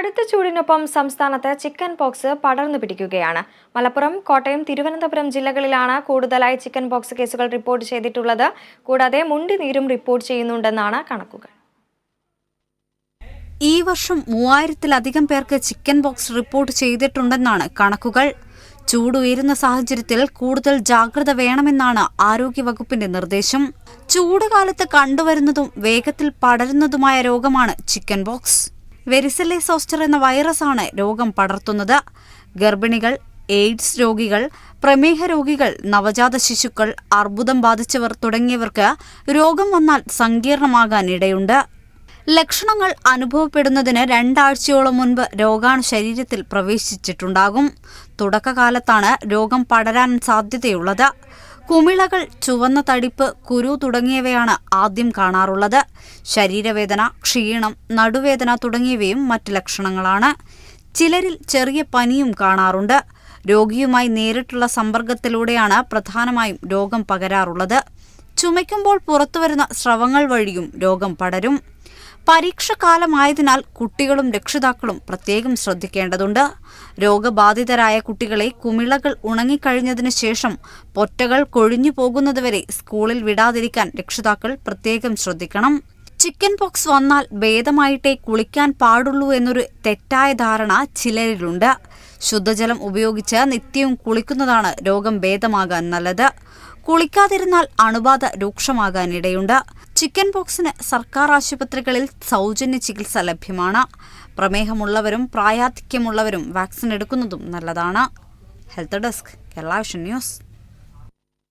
കടുത്ത ചൂടിനൊപ്പം സംസ്ഥാനത്ത് chicken pox പടർന്നു പിടിക്കുകയാണ്. മലപ്പുറം കോട്ടയം തിരുവനന്തപുരം ജില്ലകളിലാണ് കൂടുതലായി ചിക്കൻ പോക്സ് കേസുകൾ റിപ്പോർട്ട് ചെയ്തിട്ടുള്ളത്. കൂടാതെ മുണ്ടിനീരും റിപ്പോർട്ട് ചെയ്യുന്നുണ്ടെന്നാണ് കണക്കുകൾ. ഈ വർഷം മൂവായിരത്തിലധികം പേർക്ക് ചിക്കൻ പോക്സ് റിപ്പോർട്ട് ചെയ്തിട്ടുണ്ടെന്നാണ് കണക്കുകൾ. ചൂടുയരുന്ന സാഹചര്യത്തിൽ കൂടുതൽ ജാഗ്രത വേണമെന്നാണ് ആരോഗ്യവകുപ്പിന്റെ നിർദ്ദേശം. ചൂടുകാലത്ത് കണ്ടുവരുന്നതും വേഗത്തിൽ പടരുന്നതുമായ രോഗമാണ് ചിക്കൻ ബോക്സ് വെരിസെല്ലെ സോസ്റ്റർ എന്ന വൈറസാണ് രോഗം പടർത്തുന്നത്. ഗർഭിണികൾ എയ്ഡ്സ് രോഗികൾ പ്രമേഹ രോഗികൾ നവജാത ശിശുക്കൾ അർബുദം ബാധിച്ചവർ തുടങ്ങിയവർക്ക് രോഗം വന്നാൽ സങ്കീർണമാകാൻ ഇടയുണ്ട്. ലക്ഷണങ്ങൾ അനുഭവപ്പെടുന്നതിന് രണ്ടാഴ്ചയോളം മുൻപ് രോഗാണു ശരീരത്തിൽ പ്രവേശിച്ചിട്ടുണ്ടാകും. തുടക്കകാലത്താണ് രോഗം പടരാൻ സാധ്യതയുള്ളത്. കുമിളകൾ ചുവന്ന തടിപ്പ് കുരു തുടങ്ങിയവയാണ് ആദ്യം കാണാറുള്ളത്. ശരീരവേദന ക്ഷീണം നടുവേദന തുടങ്ങിയവയും മറ്റ് ലക്ഷണങ്ങളാണ്. ചിലരിൽ ചെറിയ പനിയും കാണാറുണ്ട്. രോഗിയുമായി നേരിട്ടുള്ള സമ്പർക്കത്തിലൂടെയാണ് പ്രധാനമായും രോഗം പകരാറുള്ളത്. ചുമയ്ക്കുമ്പോൾ പുറത്തുവരുന്ന സ്രവങ്ങൾ വഴിയും രോഗം പടരും. പരീക്ഷക്കാലമായതിനാൽ കുട്ടികളും രക്ഷിതാക്കളും പ്രത്യേകം ശ്രദ്ധിക്കേണ്ടതുണ്ട്. രോഗബാധിതരായ കുട്ടികളെ കുമിളകൾ ഉണങ്ങിക്കഴിഞ്ഞതിനു ശേഷം പൊറ്റകൾ കൊഴിഞ്ഞു പോകുന്നതുവരെ സ്കൂളിൽ വിടാതിരിക്കാൻ രക്ഷിതാക്കൾ പ്രത്യേകം ശ്രദ്ധിക്കണം. ചിക്കൻ പോക്സ് വന്നാൽ ഭേദമായിട്ടേ കുളിക്കാൻ പാടുള്ളൂ എന്നൊരു തെറ്റായ ധാരണ ചിലരിലുണ്ട്. ശുദ്ധജലം ഉപയോഗിച്ച് നിത്യവും കുളിക്കുന്നതാണ് രോഗം ഭേദമാകാൻ നല്ലത്. കുളിക്കാതിരുന്നാൽ അണുബാധ രൂക്ഷമാകാനിടയുണ്ട്. ചിക്കൻ പോക്സിന് സർക്കാർ ആശുപത്രികളിൽ സൗജന്യ ചികിത്സ ലഭ്യമാണ്. പ്രമേഹമുള്ളവരും പ്രായാധിക്യമുള്ളവരും വാക്സിൻ എടുക്കുന്നതും നല്ലതാണ്. Health desk Kerala news.